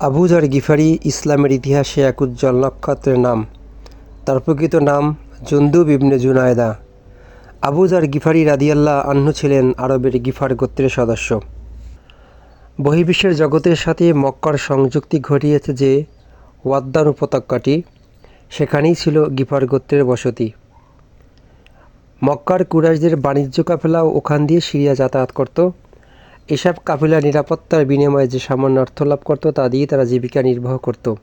আবুজার গিফারি ইসলামের ইতিহাসে এক উজ্জ্বল নক্ষত্রের নাম। তার প্রকৃত নাম জুন্দুব ইবনে জুনায়দা। আবুজার গিফারি রাদিয়াল্লাহ আহ্ন ছিলেন আরবের গিফার গোত্রের সদস্য। বহির্বিশ্বের জগতের সাথে মক্কার সংযুক্তি ঘটিয়েছে যে ওয়াদ্দান উপত্যকাটি সেখানেই ছিল গিফার গোত্রের বসতি। মক্কার কুরাইশদের বাণিজ্য কাফেলাও ওখান দিয়ে সিরিয়া যাতায়াত করত। এসব কাফেলা নিরাপত্তার বিনিময়ে যে সামান্য অর্থ লাভ করত, তা দিয়ে তারা জীবিকা নির্বাহ করত।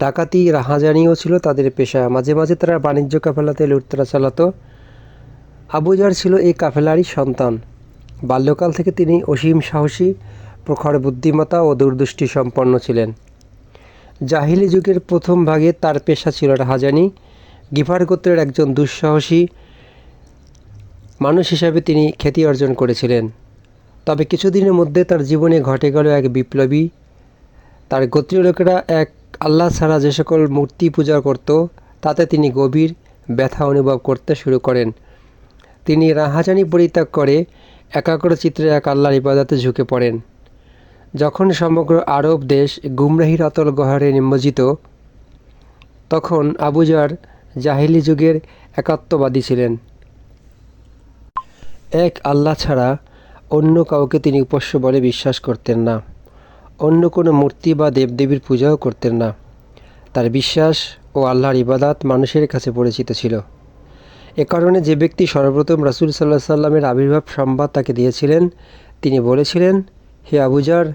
ডাকাতি রাহাজানিও ছিল তাদের পেশা মাঝে মাঝে তারা বাণিজ্য কাফেলাতে লুটতরা চালাতো। আবুজার ছিল এই কাফেলারই সন্তান। বাল্যকাল থেকে তিনি অসীম সাহসী, প্রখর বুদ্ধিমত্তা ও দূরদৃষ্টি সম্পন্ন ছিলেন। জাহিলি যুগের প্রথম ভাগে তার পেশা ছিল রাহাজানি। গিফার গোত্রের একজন দুঃসাহসী মানুষ হিসাবে তিনি খ্যাতি অর্জন করেছিলেন। তবে কিছুদিনের মধ্যে তার জীবনে ঘটে গেল এক বিপ্লবী। তার গোত্রীয় লোকেরা এক আল্লাহ ছাড়া যে সকল মূর্তি পূজা করত, তাতে তিনি গভীর ব্যথা অনুভব করতে শুরু করেন। তিনি রাহাজানি পরিত্যাগ করে একাগ্র চিত্রে এক আল্লাহর ইবাদতে ঝুঁকে পড়েন। যখন সমগ্র আরব দেশ গুমরাহির অতল গহরে নিমজ্জিত, তখন আবুজার জাহিলি যুগের একাত্মবাদী ছিলেন। এক আল্লাহ ছাড়া অন্য কাউকে তিনি উপাস্য বলে বিশ্বাস করতেন না। অন্য কোনো মূর্তি বা দেবদেবীর পূজাও করতেন না। তার বিশ্বাস ও আল্লাহর ইবাদাত মানুষের কাছে পরিচিত ছিল। এ কারণে যে ব্যক্তি সর্বপ্রথম রাসুল সাল্লাহ সাল্লামের আবির্ভাব সংবাদ তাকে দিয়েছিলেন, তিনি বলেছিলেন, হে আবুজার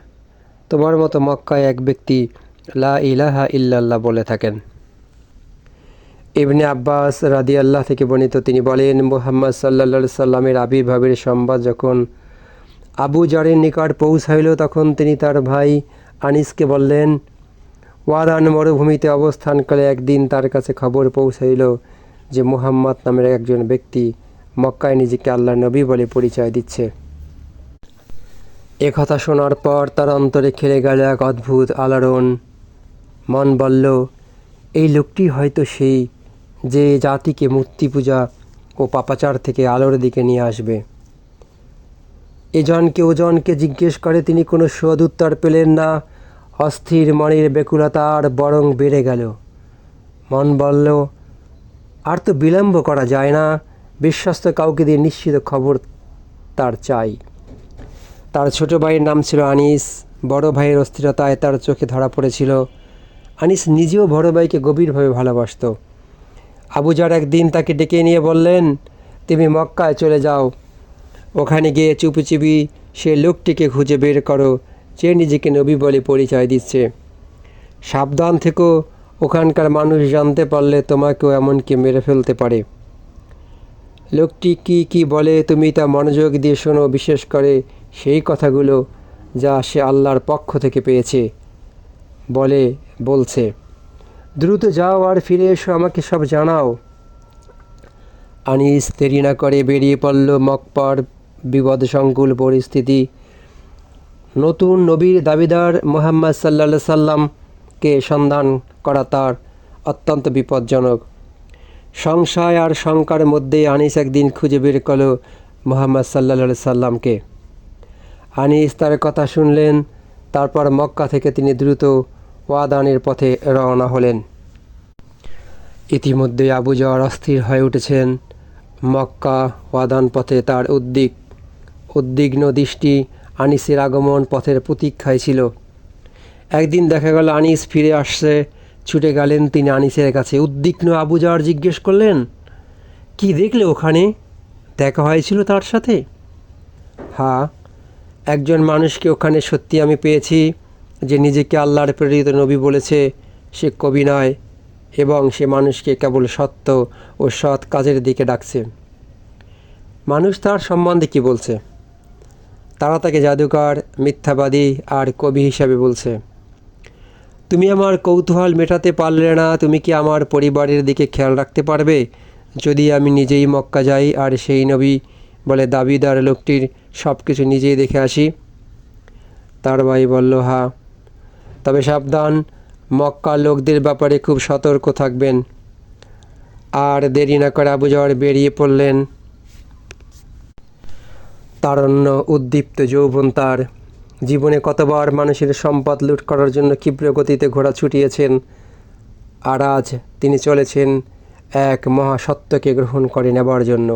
তোমার মতো মক্কায় এক ব্যক্তি লা ইলাহা ইল্লাল্লাহ বলে থাকেন। ইবনে আব্বাস রাদি আল্লাহ থেকে বর্ণিত তিনি বলেন, মোহাম্মদ সাল্লা সাল্লামের আবির্ভাবের সংবাদ যখন আবু জারের নিকট পৌঁছাইল তখন তিনি তার ভাই আনিসকে বললেন ওয়াদান মরুভূমিতে অবস্থানকালে একদিন তার কাছে খবর পৌঁছাইল যে মুহাম্মদ নামের একজন ব্যক্তি মক্কায় নিজেকে আল্লাহ নবী বলে পরিচয় দিচ্ছে। এ কথা শোনার পর তার অন্তরে খেলে গেল এক অদ্ভুত আলোড়ন। মন বলল, এই লোকটি হয়তো সেই যে জাতিকে মূর্তি পূজা ও পাপাচার থেকে আলোর দিকে নিয়ে আসবে। এজনকে ওজনকে জিজ্ঞেস করে, তিনি কোনো সদ উত্তর পেলেন না। অস্থির মনের বেকুলতা আর বরং বেড়ে গেল। মন বলল, আর তো বিলম্ব করা যায় না। বিশ্বস্ত কাউকে দিয়ে নিশ্চিত খবর তার চাই। তার ছোট ভাইয়ের নাম ছিল আনিস। বড় ভাইয়ের অস্থিরতায় তার চোখে ধরা পড়েছিল। আনিস নিজেও বড় ভাইকে গভীরভাবে ভালোবাসত। আবুজার একদিন তাকে ডেকে নিয়ে বললেন, তুমি মক্কায় চলে যাও। ওখানে গিয়ে চুপি চুপি সে লোকটিকে খুঁজে বের করো, যে নিজেকে নবী বলে পরিচয় দিচ্ছে। সাবধান থেকো, ওখানকার মানুষ জানতে পারলে তোমাকেও এমনকি মেরে ফেলতে পারে। লোকটি কি কি বলে তুমি তা মনোযোগ দিয়ে শোনো, বিশেষ করে সেই কথাগুলো যা সে আল্লাহর পক্ষ থেকে পেয়েছে। বলে, বলছে, দ্রুত যাও আর ফিরে এসো, আমাকে সব জানাও। আনিস দেরি না করে বেরিয়ে পড়ল মকপর বিপদসংকুল পরিস্থিতি। নতুন নবীর দাবিদার মোহাম্মদ সাল্লা সাল্লামকে সন্ধান করা তার অত্যন্ত বিপজ্জনক। সংশয় আর শঙ্কার মধ্যে আনিস একদিন খুঁজে বের করল মোহাম্মদ সাল্লা সাল্লামকে। আনিস তার কথা শুনলেন, তারপর মক্কা থেকে তিনি দ্রুত ওয়াদানের পথে রওনা হলেন। ইতিমধ্যে আবু জওয়ার অস্থির হয়ে উঠেছেন। মক্কা ওয়াদান পথে তার উদ্দিক উদ্বিগ্ন দৃষ্টি আনিসের আগমন পথের প্রতীক্ষায় ছিল। একদিন দেখা গেল আনিস ফিরে আসছে। ছুটে গেলেন তিনি আনিসের কাছে। উদ্বিগ্ন আবু যাওয়ার জিজ্ঞেস করলেন, কি দেখলে ওখানে? দেখা হয়েছিল তার সাথে? হ্যাঁ একজন মানুষকে ওখানে সত্যি আমি পেয়েছি, যে নিজেকে আল্লাহর প্রেরিত নবী বলেছে, সে কবি নয় এবং সে মানুষকে কেবল সত্য ও সৎ কাজের দিকে ডাকছে। মানুষ তার সম্বন্ধে কি বলছে? তারা তাকে জাদুকর, মিথ্যাবাদী আর কবি হিসাবে বলছে। তুমি আমার কৌতূহল মেটাতে পারলে না, তুমি কি আমার পরিবারের দিকে খেয়াল রাখতে পারবে? যদি আমি নিজেই মক্কা যাই আর সেই নবী বলে দাবিদার লোকটির সব কিছু নিজেই দেখে আসি? তার ভাই বলল, হা, তবে সাবধান মক্কা লোকদের ব্যাপারে খুব সতর্ক থাকবেন। আর দেরি না করে আবু জওয়ার বেরিয়ে পড়লেন। তারণ্য উদ্দীপ্ত যৌবন তার। জীবনে কতবার মানুষের সম্পদ লুট করার জন্য ক্ষিপ্র গতিতে ঘোড়া ছুটিয়েছেন, আর আজ তিনি চলেছেন এক মহাসত্যকে গ্রহণ করে নেবার জন্য।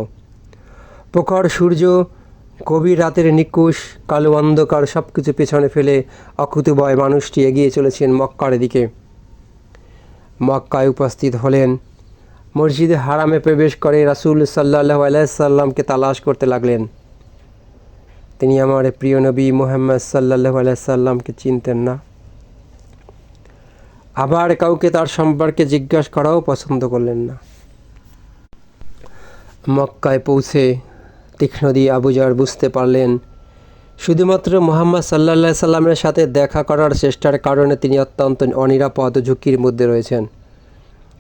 প্রখর সূর্য, গভীর রাতের নিকুশ, কালো অন্ধকার সব কিছু পেছনে ফেলে অকুতুবয় মানুষটি এগিয়ে চলেছেন মক্কার দিকে। মক্কায় উপস্থিত হলেন। মসজিদে হারামে প্রবেশ করে রাসুল সাল্লাহ আলাইসাল্লামকে তালাশ করতে লাগলেন। তিনি আমার প্রিয় নবী মোহাম্মদ সাল্লাহ আলাইসাল্লামকে চিনতেন না। আবার কাউকে তার সম্পর্কে জিজ্ঞাসা করাও পছন্দ করলেন না। মক্কায় পৌঁছে তীক্ষ্ণদী আবুজার বুঝতে পারলেন, শুধুমাত্র মোহাম্মদ সাল্লা সাল্লামের সাথে দেখা করার চেষ্টার কারণে তিনি অত্যন্ত অনিরাপদ ঝুঁকির মধ্যে রয়েছেন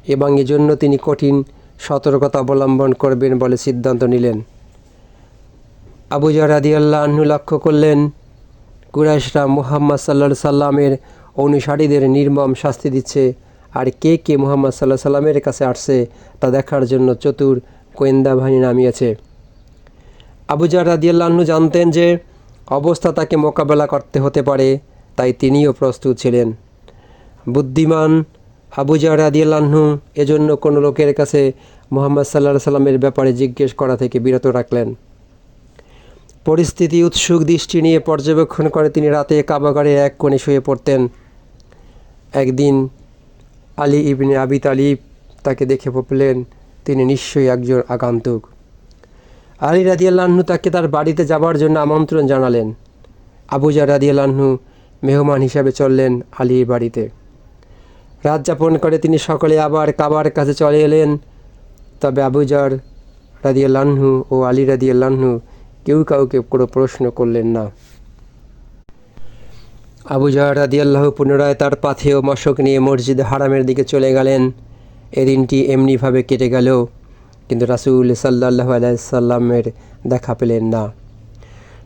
এবং এজন্য তিনি কঠিন সতর্কতা অবলম্বন করবেন বলে সিদ্ধান্ত নিলেন। আবুজার আদিয়াল্লাহ আহ্নু লক্ষ্য করলেন, কুরাইশরা মুহাম্মদ সাল্লা সাল্লামের অনুসারীদের নির্মম শাস্তি দিচ্ছে। আর কে কে মুহাম্মদ সাল্লাহ সাল্লামের কাছে আসছে, তা দেখার জন্য চতুর গোয়েন্দা বাহিনী নামিয়েছে। আবুজার রাদিয়াল্লাহ্ন জানতেন যে, অবস্থা তাকে মোকাবেলা করতে হতে পারে, তাই তিনিও প্রস্তুত ছিলেন। বুদ্ধিমান আবুজার রাদিয়াল্লাহ্ন এজন্য কোনো লোকের কাছে মোহাম্মদ সাল্লাহ সাল্লামের ব্যাপারে জিজ্ঞেস করা থেকে বিরত রাখলেন। পরিস্থিতি, উৎসুক দৃষ্টি নিয়ে পর্যবেক্ষণ করে তিনি রাতে কাবাগারে এক কোণে শুয়ে পড়তেন। একদিন আলী ইবনে আবি তালিব তাকে দেখে ভাবলেন তিনি নিশ্চয়ই একজন আগন্তুক। আলী রাদিয়াল্লাহ্ন তাকে তার বাড়িতে যাবার জন্য আমন্ত্রণ জানালেন। আবুজা রাদিয়াল্লাহ্ন মেহমান হিসাবে চললেন আলীর বাড়িতে। রাত যাপন করে তিনি সকলে আবার কাবার কাছে চলে এলেন। তবে আবুজার রাদিয়াল্লাহ্ন ও আলী রাদিয়াল্লাহ্ন কেউ কাউকে কোনো প্রশ্ন করলেন না। আবু আবুজার রাদিয়াল্লাহ পুনরায় তার পাথেয় মশক নিয়ে মসজিদ হারামের দিকে চলে গেলেন। এ দিনটি এমনিভাবে কেটে গেল, কিন্তু রাসুল সাল্লাহ আলাইসাল্লামের দেখা পেলেন না।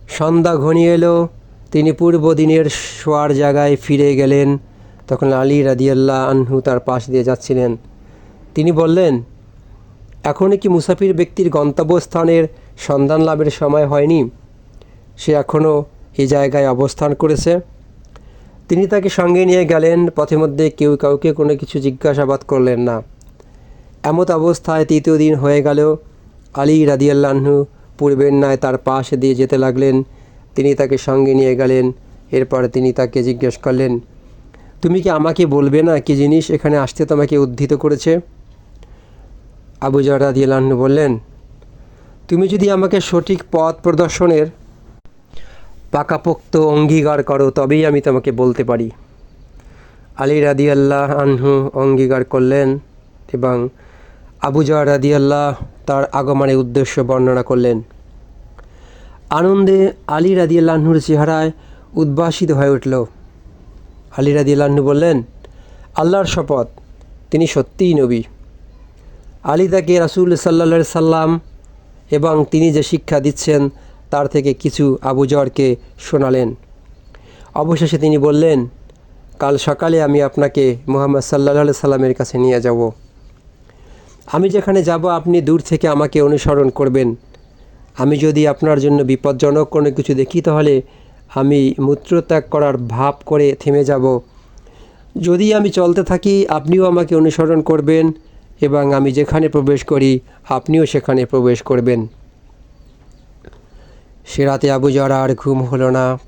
সন্ধ্যা ঘনিয়ে এলো, তিনি পূর্ব দিনের শোয়ার জায়গায় ফিরে গেলেন। তখন আলী রাদিয়াল্লাহ আনহু তার পাশ দিয়ে যাচ্ছিলেন। তিনি বললেন এখনও কি মুসাফির ব্যক্তির গন্তব্যস্থানের সন্ধান লাভের সময় হয়নি। সে এখনও এই জায়গায় অবস্থান করেছে। তিনি তাকে সঙ্গে নিয়ে গেলেন পথে মধ্যে কেউ কাউকে কোনো কিছু জিজ্ঞাসাবাদ করলেন না। এমত অবস্থায় তৃতীয় দিন হয়ে গেল। আলী রাদিয়াল্লাহ্ন পূর্বের ন্যায় তার পাশ দিয়ে যেতে লাগলেন। তিনি তাকে সঙ্গে নিয়ে গেলেন, এরপরে তিনি তাকে জিজ্ঞেস করলেন, তুমি কি আমাকে বলবে না কি জিনিস এখানে আসতে তোমাকে উদ্ধৃত করেছে? আবু রাদিয়াল্লাহ্ন বললেন তুমি যদি আমাকে সঠিক পথ প্রদর্শনের পাকাপোক্ত অঙ্গীকার করো, তবেই আমি তোমাকে বলতে পারি। আলী রাদি আল্লাহ আনহু অঙ্গীকার করলেন এবং আবুজা রাদিয়াল্লাহ তার আগমনের উদ্দেশ্য বর্ণনা করলেন। আনন্দে আলী রাদিয়াল্লাহনুর চেহারায় উদ্ভাসিত হয়ে উঠল। আলী রাদিয়াল্লাহনু বললেন, আল্লাহর শপথ, তিনি সত্যিই নবী। আলী তাকে রাসুল সাল্লা সাল্লাম এবং তিনি যে শিক্ষা দিচ্ছেন, তার থেকে কিছু আবুজরকে শোনালেন। অবশেষে তিনি বললেন, কাল সকালে আমি আপনাকে মোহাম্মদ সাল্লাহ সাল্লামের কাছে নিয়ে যাব। আমি যেখানে যাব, আপনি দূর থেকে আমাকে অনুসরণ করবেন। আমি যদি আপনার জন্য বিপজ্জনক কোনো কিছু দেখি, তাহলে আমি মূত্রত্যাগ করার ভাব করে থেমে যাব। যদি আমি চলতে থাকি, আপনিও আমাকে অনুসরণ করবেন। এবং আমি যেখানে প্রবেশ করি, আপনিও সেখানে প্রবেশ করবেন। সে রাতে আবুজার আর ঘুম হলো না।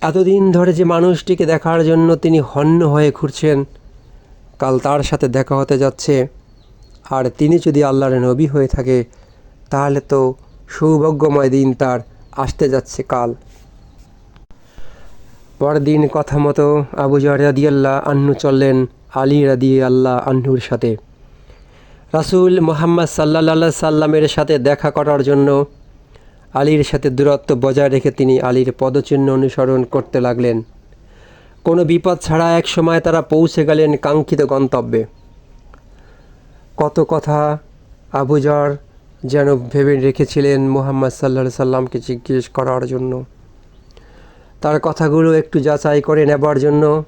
এতদিন ধরে যে মানুষটিকে দেখার জন্য তিনি হন্য হয়ে ঘুরছেন, কাল তার সাথে দেখা হতে যাচ্ছে। আর তিনি যদি আল্লাহর নবী হয়ে থাকে, তাহলে তো সৌভাগ্যময় দিন তার আসতে যাচ্ছে কাল। পরদিন কথা মতো আবু রাদি আল্লাহ আন্নু চললেন। আলী রাদি আল্লাহ আন্নুর সাথে। রাসুল মোহাম্মদ সাল্লা সাল্লামের সাথে দেখা করার জন্য আলীর সাথে দূরত্ব বজায় রেখে তিনি আলীর পদচিহ্ন অনুসরণ করতে লাগলেন। কোনো বিপদ ছাড়া এক সময় তারা পৌঁছে গেলেন কাঙ্ক্ষিত গন্তব্যে। কত কথা আবুজার যেন ভেবে রেখেছিলেন মোহাম্মদ সাল্লা সাল্লামকে জিজ্ঞেস করার জন্য। তার কথাগুলো একটু যাচাই করে নেবার জন্য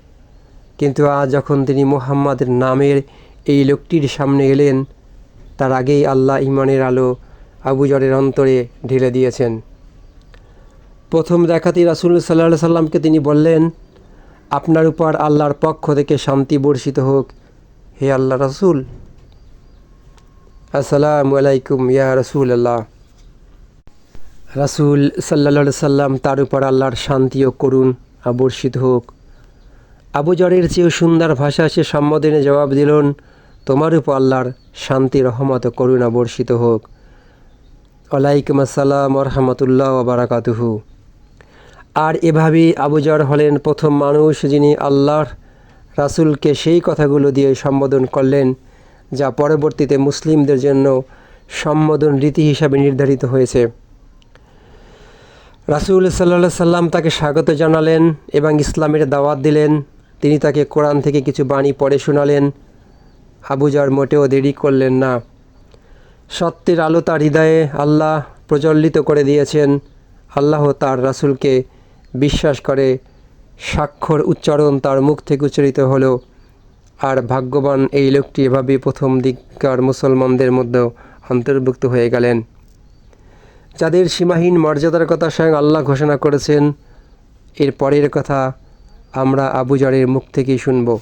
কিন্তু আজ যখন তিনি মোহাম্মদের নামের এই লোকটির সামনে এলেন, তার আগেই আল্লাহ ইমানের আলো আবুজরের অন্তরে ঢেলে দিয়েছেন। প্রথম দেখাতেই রাসুল সাল্লাহ সাল্লামকে তিনি বললেন, আপনার উপর আল্লাহর পক্ষ থেকে শান্তি বর্ষিত হোক। হে আল্লাহ রাসুল, আসসালামু আলাইকুম ইয়া রসুল আল্লাহ রাসুল সাল্লা সাল্লাম তার উপর আল্লাহর শান্তি ও করুন বর্ষিত হোক। আবু জরের চেয়েও সুন্দর ভাষা সে সম্বোধনে জবাব দিলেন, তোমার উপর আল্লাহর শান্তি, রহমত করুণা বর্ষিত হোক। ওয়ালাইকুম আসসালাম রহমতুল্লাহ বারাকাতুহু। আর এভাবেই আবুজর হলেন প্রথম মানুষ যিনি আল্লাহর রাসুলকে সেই কথাগুলো দিয়ে সম্বোধন করলেন, যা পরবর্তীতে মুসলিমদের জন্য সম্বোধন রীতি হিসাবে নির্ধারিত হয়েছে। রাসুল সাল্লা সাল্লাম তাকে স্বাগত জানালেন এবং ইসলামের দাওয়াত দিলেন। তিনি তাকে কোরআন থেকে কিছু বাণী পড়ে শোনালেন। আবুজার মোটেও দেরি করলেন না। সত্যের আলো তার হৃদয়ে আল্লাহ প্রজ্বলিত করে দিয়েছেন। আল্লাহ তার রাসুলকে বিশ্বাস করে, স্বাক্ষর উচ্চারণ তার মুখ থেকে উচ্চারিত হলো। আর ভাগ্যবান এই লোকটি এভাবে প্রথম দিককার মুসলমানদের মধ্যেও অন্তর্ভুক্ত হয়ে গেলেন। যাদের সীমাহীন মর্যাদার কথা স্বয়ং আল্লাহ ঘোষণা করেছেন, এর পরের কথা আমরা আবুজারের মুখ থেকেই শুনব।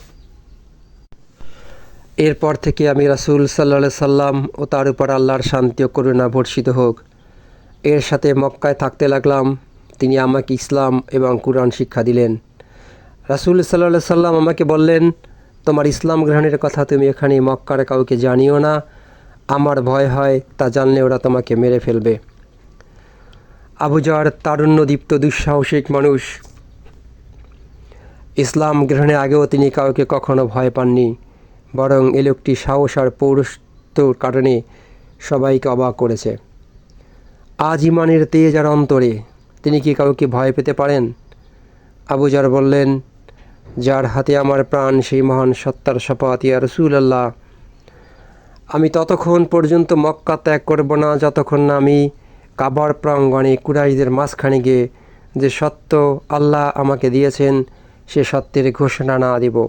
এরপর থেকে আমি রাসুল সাল্লা সাল্লাম ও তার উপর আল্লাহর শান্তি ও করুণা বর্ষিত হোক। এর সাথে মক্কায় থাকতে লাগলাম। তিনি আমাকে ইসলাম এবং কোরআন শিক্ষা দিলেন। রাসুল সাল্লা সাল্লাম আমাকে বললেন, তোমার ইসলাম গ্রহণের কথা তুমি এখানে মক্কার কাউকে জানিও না। আমার ভয় হয়, তা জানলে ওরা তোমাকে মেরে ফেলবে। আবুজার তারুণ্যদীপ্ত, দুঃসাহসিক মানুষ। ইসলাম গ্রহণের আগেও তিনি কাউকে কখনো ভয় পাননি, বরং এ লোকটি সাহস আর পৌরস্তর কারণে সবাইকে অবাক করেছে। আজ ইমানের তেজ আর অন্তরে তিনি কি কাউকে ভয় পেতে পারেন? আবুজার বললেন, যার হাতে আমার প্রাণ, সেই মহান সত্তার শপথ, ইয়া রসুল আল্লাহ আমি ততক্ষণ পর্যন্ত মক্কা ত্যাগ করব না, যতক্ষণ না আমি কাবার প্রাঙ্গণে কুরাইদের মাঝখানে গিয়ে যে সত্য আল্লাহ আমাকে দিয়েছেন সে সত্যের ঘোষণা না দিব।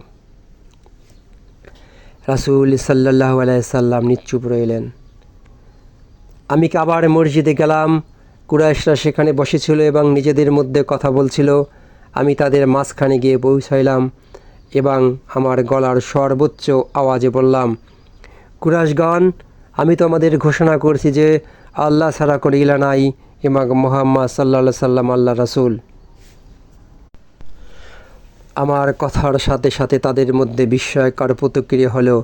রাসুল সাল্লাহ আলাইসাল্লাম নিশ্চুপ রইলেন। আমি কাবার মসজিদে গেলাম, কুরাইশরা সেখানে বসেছিল এবং নিজেদের মধ্যে কথা বলছিল। আমি তাদের মাঝখানে গিয়ে পৌঁছাইলাম এবং আমার গলার সর্বোচ্চ আওয়াজে বললাম কুরাশগণ আমি তোমাদের ঘোষণা করছি যে আল্লাহ ছাড়া করিলা নাই এবং মোহাম্মদ সাল্লা সাল্লাম আল্লাহ রাসুল। আমার কথার সাথে সাথে তাদের মধ্যে বিস্ময়কর প্রতিক্রিয়া হলো,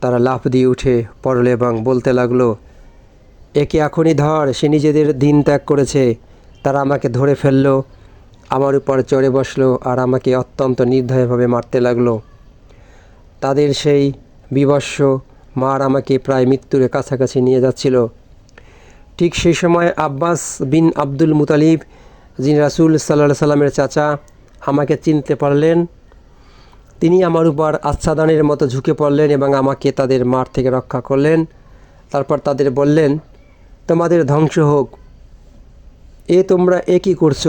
তারা লাফ দিয়ে উঠে পড়ল এবং বলতে লাগল, একে এখনই ধর, সে নিজেদের দিন ত্যাগ করেছে। তারা আমাকে ধরে ফেলল, আমার উপর চড়ে বসল আর আমাকে অত্যন্ত নির্দয়ভাবে মারতে লাগল। তাদের সেই বিবস্ব মার আমাকে প্রায় মৃত্যুর কাছাকাছি নিয়ে যাচ্ছিল। ঠিক সেই সময় আব্বাস বিন আব্দুল মুতালিব, যিনি রাসুল সাল্লাহ সাল্লামের চাচা আমাকে চিনতে পারলেন। তিনি আমার উপর আচ্ছাদানের মতো ঝুঁকে পড়লেন এবং আমাকে তাদের মার থেকে রক্ষা করলেন। তারপর তাদের বললেন, তোমাদের ধ্বংস হোক। এ তোমরা এ কী করছ?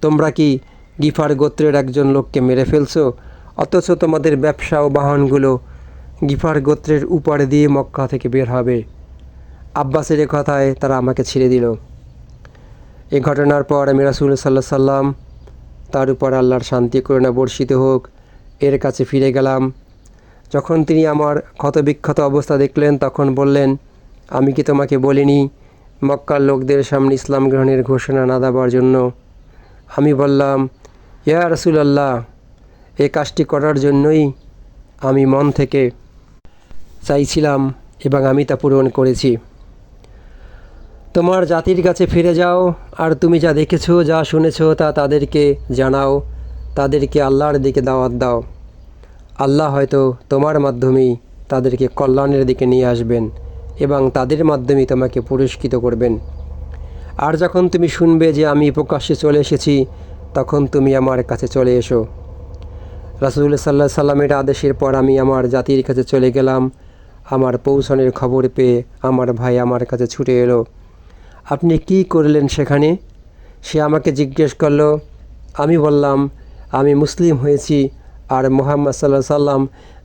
তোমরা কি গিফার গোত্রের একজন লোককে মেরে ফেলছো? অথচ তোমাদের ব্যবসা ও বাহনগুলো গিফার গোত্রের উপরে দিয়ে মক্কা থেকে বের হবে। আব্বাসের এ কথায় তারা আমাকে ছেড়ে দিল। এ ঘটনার পর আমি রাসুল সাল্লাহ সাল্লাম তার উপর আল্লাহর শান্তি করুণা বর্ষিত হোক। এর কাছে ফিরে গেলাম। যখন তিনি আমার ক্ষতবিক্ষত অবস্থা দেখলেন, তখন বললেন, আমি কি তোমাকে বলিনি, মক্কার লোকদের সামনে ইসলাম গ্রহণের ঘোষণা না দেওয়ার জন্য? আমি বললাম, ইয়া রসুলাল্লাহ, এ কাজটি করার জন্যই আমি মন থেকে চাইছিলাম এবং আমি তা পূরণ করেছি। তোমার জাতির কাছে ফিরে যাও, আর তুমি যা দেখেছ, যা শুনেছ তা তাদেরকে জানাও, তাদেরকে আল্লাহর দিকে দাওয়াত দাও। আল্লাহ হয়তো তোমার মাধ্যমেই তাদেরকে কল্যাণের দিকে নিয়ে আসবেন এবং তাদের মাধ্যমেই তোমাকে পুরস্কৃত করবেন। আর যখন তুমি শুনবে যে আমি প্রকাশ্যে চলে এসেছি, তখন তুমি আমার কাছে চলে এসো। রাসুল সাল্লাহ সাল্লামের আদেশের পর আমি আমার জাতির কাছে চলে গেলাম। আমার পৌঁছানোর খবর পেয়ে আমার ভাই আমার কাছে ছুটে এলো। আপনি কি করলেন সেখানে? সে আমাকে জিজ্ঞেস করল, আমি বললাম, আমি মুসলিম হয়েছি আর মোহাম্মদ সাল্লাহ সাল্লাম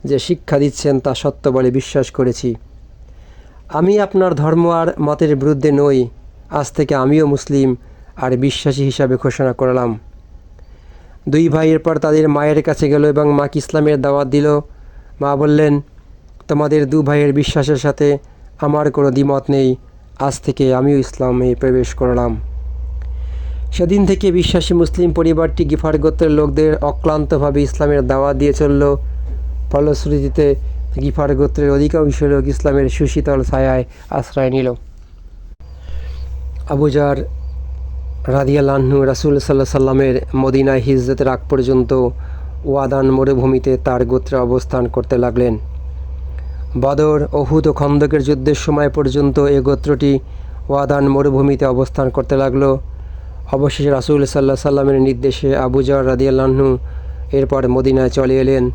যে শিক্ষা দিচ্ছেন তা সত্য বলে বিশ্বাস করেছি। আমি আপনার ধর্ম আর মতের বিরুদ্ধে নই, আজ থেকে আমিও মুসলিম আর বিশ্বাসী হিসাবে ঘোষণা করলাম। দুই ভাই এরপর তাদের মায়ের কাছে গেল এবং মাকে ইসলামের দাওয়াত দিল। মা বললেন, তোমাদের দু ভাইয়ের বিশ্বাসের সাথে আমার কোনো দ্বিমত নেই। আজ থেকে আমিও ইসলামে প্রবেশ করলাম। সেদিন থেকে বিশ্বাসী মুসলিম পরিবারটি গিফার গোত্রের লোকদের অক্লান্তভাবে ইসলামের দাওয়া দিয়ে চলল। ফলশ্রুতিতে গিফার গোত্রের অধিকাংশ লোক ইসলামের সুশীতল ছায়ায় আশ্রয় নিল। আবুজার রাদিয়াল্লাহ্ন রাসুল সাল্লাহ সাল্লামের মদিনায় হিজরতের আগ পর্যন্ত ওয়াদান মরুভূমিতে তার গোত্রে অবস্থান করতে লাগলেন। বদর অহুদ ও খন্দকের যুদ্ধের সময় পর্যন্ত এ গোত্রটি ওয়াদান মরুভূমিতে অবস্থান করতে লাগল। অবশেষে রাসুল সাল্লাহ সাল্লামের নির্দেশে আবুজার রাদিয়াল্লাহ্ন এরপর মদিনায় চলে এলেন।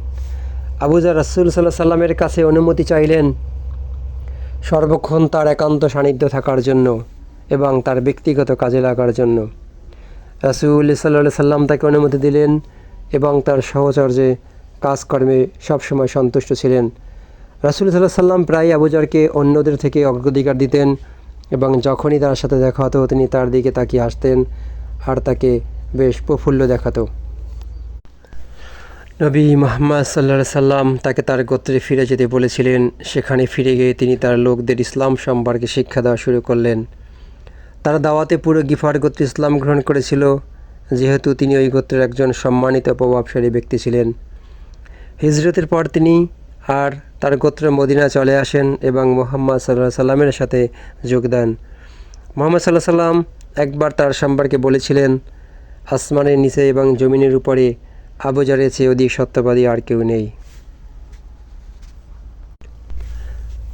আবুজার রাসুল সাল্লাহ সাল্লামের কাছে অনুমতি চাইলেন, সর্বক্ষণ তার একান্ত সান্নিধ্য থাকার জন্য এবং তার ব্যক্তিগত কাজে লাগার জন্য। রাসুল সাল্লাহ সাল্লাম তাকে অনুমতি দিলেন এবং তার সহচর্যে কাজকর্মে সবসময় সন্তুষ্ট ছিলেন। রাসুল সাল্লাহ সাল্লাম প্রায় আবুজারকে অন্যদের থেকে অগ্রাধিকার দিতেন এবং যখনই তার সাথে দেখা হতো, তিনি তার দিকে তাকিয়ে আসতেন আর তাকে বেশ প্রফুল্ল দেখাতো। নবী মোহাম্মদ সাল্লা সাল্লাম তাকে তার গোত্রে ফিরে যেতে বলেছিলেন। সেখানে ফিরে গিয়ে তিনি তার লোকদের ইসলাম সম্পর্কে শিক্ষা দেওয়া শুরু করলেন। তারা দাওয়াতে পুরো গিফার গোত্র ইসলাম গ্রহণ করেছিল, যেহেতু তিনি ওই গোত্রের একজন সম্মানিত প্রভাবশালী ব্যক্তি ছিলেন। হিজরতের পর তিনি আর তার গোত্র মদিনা চলে আসেন এবং মোহাম্মদ সাল্লাহ সাল্লামের সাথে যোগ দেন। মোহাম্মদ সাল্লাহ সাল্লাম একবার তার সম্পর্কে বলেছিলেন, আসমানের নিচে এবং জমিনের উপরে আবুজারের চেয়ে অধিক সত্যবাদী আর কেউ নেই।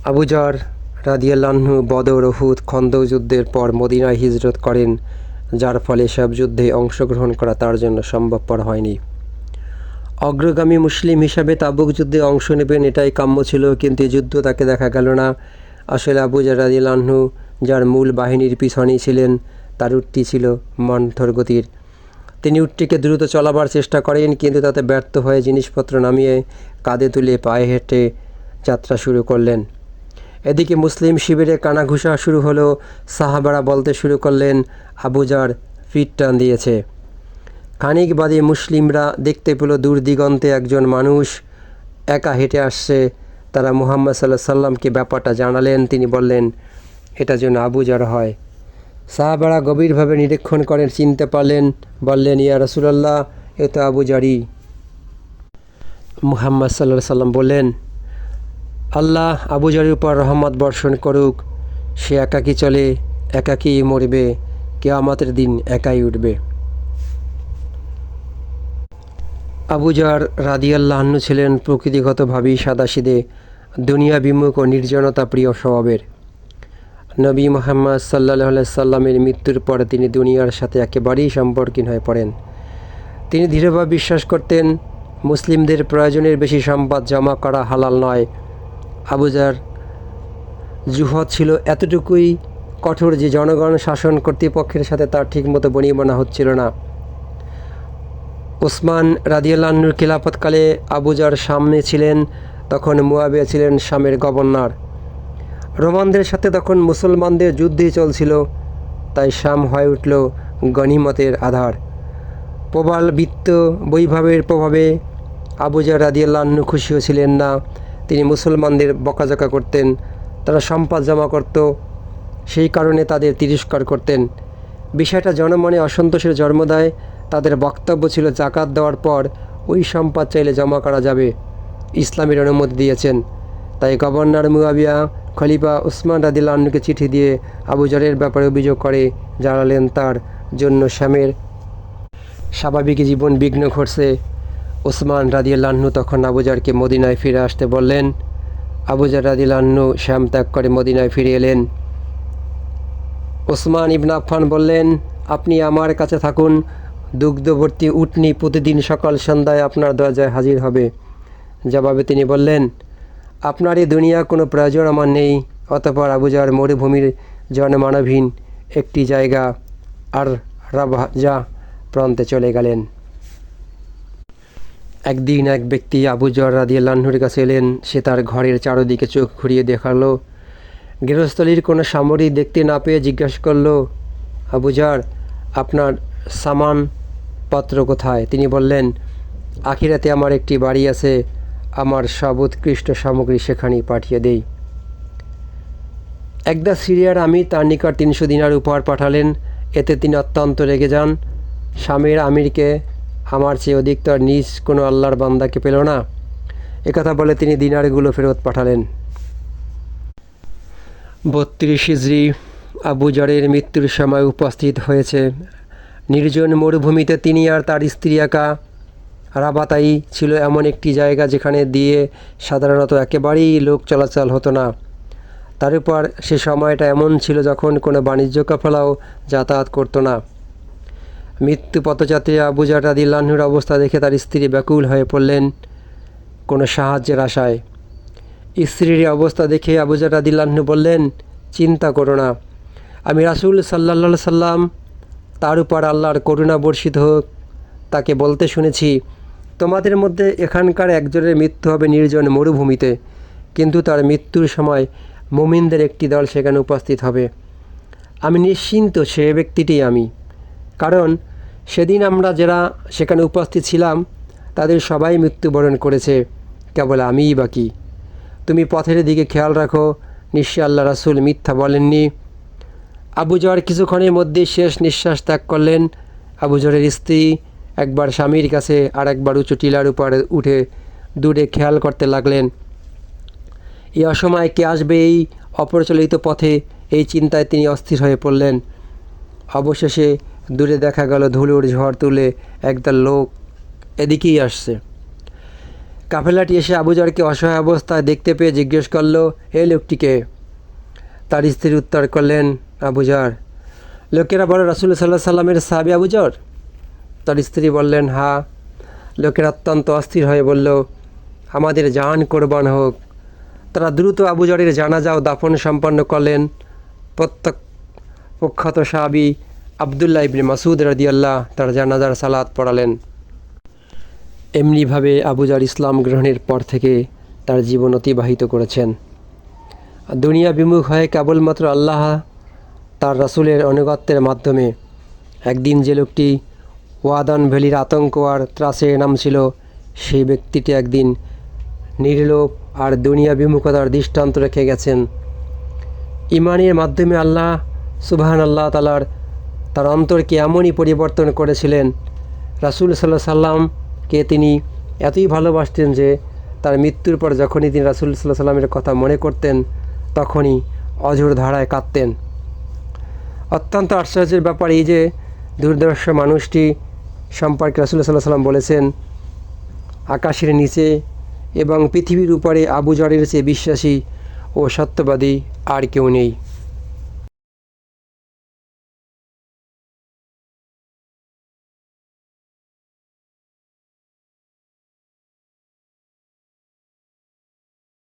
আবুজার রাদিয়াল্লাহ্ন বদর ওহুদ খন্দক যুদ্ধের পর মদিনায় হিজরত করেন, যার ফলে সব যুদ্ধে অংশগ্রহণ করা তার জন্য সম্ভবপর হয়নি। অগ্রগামী মুসলিম হিসাবে তাবুক যুদ্ধে অংশ নেবেন, এটাই কাম্য ছিল, কিন্তু যুদ্ধ তাকে দেখা গেল না। আসলে আবুজার রাদিয়াল্লাহ্ন যার মূল বাহিনীর পিছনেই ছিলেন, তার উটটি ছিল মন্থর গতির। তিনি উটটিকে দ্রুত চলাবার চেষ্টা করেন, কিন্তু তাতে ব্যর্থ হয়ে জিনিসপত্র নামিয়ে কাঁধে তুলে পায়ে হেঁটে যাত্রা শুরু করলেন। এদিকে মুসলিম শিবিরে কানাঘুষা শুরু হলো সাহাবারা বলতে শুরু করলেন আবুজার ফিট টান দিয়েছে। খানিক বাদে মুসলিমরা দেখতে পেল দূর দিগন্তে একজন মানুষ। একা হেঁটে আসছে। তারা মুহাম্মদ সাল্লাহ সাল্লামকে ব্যাপারটা জানালেন। তিনি বললেন, এটা যেন আবুজার হয়। সাহাবারা গভীরভাবে নিরীক্ষণ করেন, চিনতে পারলেন, বললেন, ইয়া রসুলাল্লাহ, এ তো আবুজারি মুহাম্মদ সাল্লাহ সাল্লাম বললেন, আল্লাহ আবুজারির উপর রহমত বর্ষণ করুক। সে একাকী চলে, একাকী মরবে। কেয়ামতের দিন একাই উঠবে। আবুজার রাদিয়াল্লাহ্ন ছিলেন প্রকৃতিগতভাবেই সাদাসিদে, দুনিয়া বিমুখ ও নির্জনতা প্রিয় স্বভাবের। নবী মোহাম্মদ সাল্লাহ সাল্লামের মৃত্যুর পর তিনি দুনিয়ার সাথে একেবারেই সম্পর্কীন হয়ে পড়েন। তিনি দৃঢ়ভাবে বিশ্বাস করতেন, মুসলিমদের প্রয়োজনের বেশি সম্পদ জমা করা হালাল নয়। আবুজার জুহদ ছিল এতটুকুই কঠোর যে জনগণ শাসন কর্তৃপক্ষের সাথে তার ঠিকমতো বনিবনা হচ্ছিল না। ওসমান রাদিয়াল্লাহনুর খিলাফতকালে আবুজার সামনে ছিলেন, তখন মুয়াবিয়া ছিলেন শামের গভর্নর। রোমানদের সাথে তখন মুসলমানদের যুদ্ধই চলছিল, তাই শাম হয়ে উঠল গনিমতের আধার। প্রবাল বৃত্ত বৈভাবের প্রভাবে আবুজার রাদিয়াল্লাহ্ন খুশিও ছিলেন না, তিনি মুসলমানদের বকাঝকা করতেন, তারা সম্পদ জমা করত, সেই কারণে তাদের তিরস্কার করতেন। বিষয়টা জনমনে অসন্তোষের জন্ম দেয় তাদের বক্তব্য ছিল জাকাত দেওয়ার পর ওই সম্পদ চাইলে জমা করা যাবে। ইসলামের অনুমতি দিয়েছেন। তাই গভর্নর মুয়াবিয়া খলিফা উসমান রাদিল্লাহকে চিঠি দিয়ে আবুজারের ব্যাপারে অভিযোগ করে, জানালেন তার জন্য শ্যামের স্বাভাবিক জীবন বিঘ্ন ঘটছে। ওসমান রাদিয়াল্লাহ্ন তখন আবুজারকে মদিনায় ফিরে আসতে বললেন আবুজার রাদিয়াল্লাহ্ন শ্যাম ত্যাগ করে মদিনায় ফিরে এলেন। ওসমান ইবন আফফান বললেন, আপনি আমার কাছে থাকুন দুগ্ধবর্তী উটনি প্রতিদিন সকাল সন্ধ্যায় আপনার দরজায় হাজির হবে। জবাবে তিনি বললেন, আপনার এই দুনিয়া কোনো প্রয়োজন আমার নেই, অতপর আবুজার মরুভূমির জনমানবহীন একটি জায়গা আর রাবাজা প্রান্তে চলে গেলেন। একদিন এক ব্যক্তি আবুজর রাদিয়াল্লাহ্নুর কাছে এলেন, সে তার ঘরের চারদিকে চোখ ঘুরিয়ে দেখাল। গৃহস্থলীর কোনো সামরিক দেখতে না পেয়ে জিজ্ঞাসা করল, আবুজার, আপনার সামান পত্র কোথায়? তিনি বললেন, আখিরাতে আমার একটি বাড়ি আছে, আমার সব উৎকৃষ্ট সামগ্রী সেখানেই পাঠিয়ে দেই। একদা সিরিয়ার আমির তার নিকট তিনশো দিনার উপহার পাঠালেন। এতে তিনি অত্যন্ত রেগে যান। স্বামীর আমিরকে আমার চেয়ে অধিকতর নিজ কোনো আল্লাহর বান্দাকে পেল না। একথা বলে তিনি দিনারগুলো ফেরত পাঠালেন। বত্রিশ হিজড়ি আবু জরের মৃত্যুর সময় উপস্থিত হয়েছে। নির্জন মরুভূমিতে তিনি আর তার স্ত্রী একা। রাবাতাই ছিল এমন একটি জায়গা যেখানে দিয়ে সাধারণত একেবারেই লোক চলাচল হতো না। তার উপর সে সময়টা এমন ছিল যখন কোনো বাণিজ্য কাফেলাও যাতায়াত করতো না। মৃত্যু পথযাত্রী আবু জার রাদিল্লাহুর অবস্থা দেখে তার স্ত্রী ব্যাকুল হয়ে পড়লেন কোনো সাহায্যের আশায়। স্ত্রীর অবস্থা দেখে আবু জার রাদিল্লাহু বললেন, চিন্তা করো না। আমি রাসুল সাল্লা সাল্লাম তার উপর আল্লাহর করুণা বর্ষিত হোক। তাকে বলতে শুনেছি, তোমাদের মধ্যে এখানকার একজনের মৃত্যু হবে নির্জন মরুভূমিতে, কিন্তু তার মৃত্যুর সময় মুমিনদের একটি দল সেখানে উপস্থিত হবে। আমি নিশ্চিন্ত সে ব্যক্তিটি আমি। কারণ সেদিন আমরা যারা সেখানে উপস্থিত ছিলাম, তাদের সবাই মৃত্যুবরণ করেছে, কেবল আমিই বাকি। তুমি পথের দিকে খেয়াল রাখো, নিশ্চয় আল্লাহ রাসুল মিথ্যা বলেননি। আবু জর কিছুক্ষণের মধ্যে শেষ নিঃশ্বাস ত্যাগ করলেন। আবু জরের স্ত্রী একবার স্বামীর কাছে আর একবার উঁচু টিলার উপরে উঠে দূরে খেয়াল করতে লাগলেন। এই অসময়ে কে আসবে এই অপ্রচলিত পথে? এই চিন্তায় তিনি অস্থির হয়ে পড়লেন। অবশেষে দূরে দেখা গেল ধুলোর ঝড় তুলে একদল লোক এদিকেই আসছে। কাফেলাটি এসে আবুজারকে অসহায় অবস্থায় দেখতে পেয়ে জিজ্ঞেস করল হে লোকটিকে তার স্ত্রীর উত্তর করলেন আবুজার লোকেরা বলে রাসুল সাল্লাহ সাল্লামের সাহাবি আবুজর তার স্ত্রী বললেন, হা। লোকেরা অত্যন্ত অস্থির হয়ে বলল, আমাদের জান কোরবান হোক। তারা দ্রুত আবুজরের জানাজা ও দাফন সম্পন্ন করলেন। প্রত্যেক প্রখ্যাত সাহাবি আবদুল্লাহ ইবনে মাসুদ রাদিয়াল্লাহ তার জানাজার সালাত পড়ালেন। এমনিভাবে আবুজার ইসলাম গ্রহণের পর থেকে তার জীবন অতিবাহিত করেছেন। দুনিয়া বিমুখ হয়ে কেবলমাত্র আল্লাহ তার রাসূলের অনুগত্যের মাধ্যমে। একদিন যে লোকটি ওয়াদান ভ্যালির আতঙ্ক আর ত্রাসে নামছিল, সেই ব্যক্তিটি একদিন নির্লোভ আর দুনিয়া বিমুখতার দৃষ্টান্ত রেখে গেছেন। ইমানের মাধ্যমে আল্লাহ সুবাহান আল্লাহ তালার তার অন্তরকে এমনই পরিবর্তন করেছিলেন। রাসুল সাল্লাহ সাল্লামকে তিনি এতই ভালোবাসতেন যে তার মৃত্যুর পর যখনই তিনি রাসুল সাল্লাহ সাল্লামের কথা মনে করতেন, তখনই অঝোর ধারায় কাঁদতেন। অত্যন্ত আশ্চর্যের ব্যাপার এই যে দুর্দর্শ মানুষটি সম্পর্কে রাসুল্লাহ সাল্লাহ সাল্লাম বলেছেন, আকাশের নিচে এবং পৃথিবীর উপরে আবু জরের চেয়ে বিশ্বাসী ও সত্যবাদী আর কেউ নেই।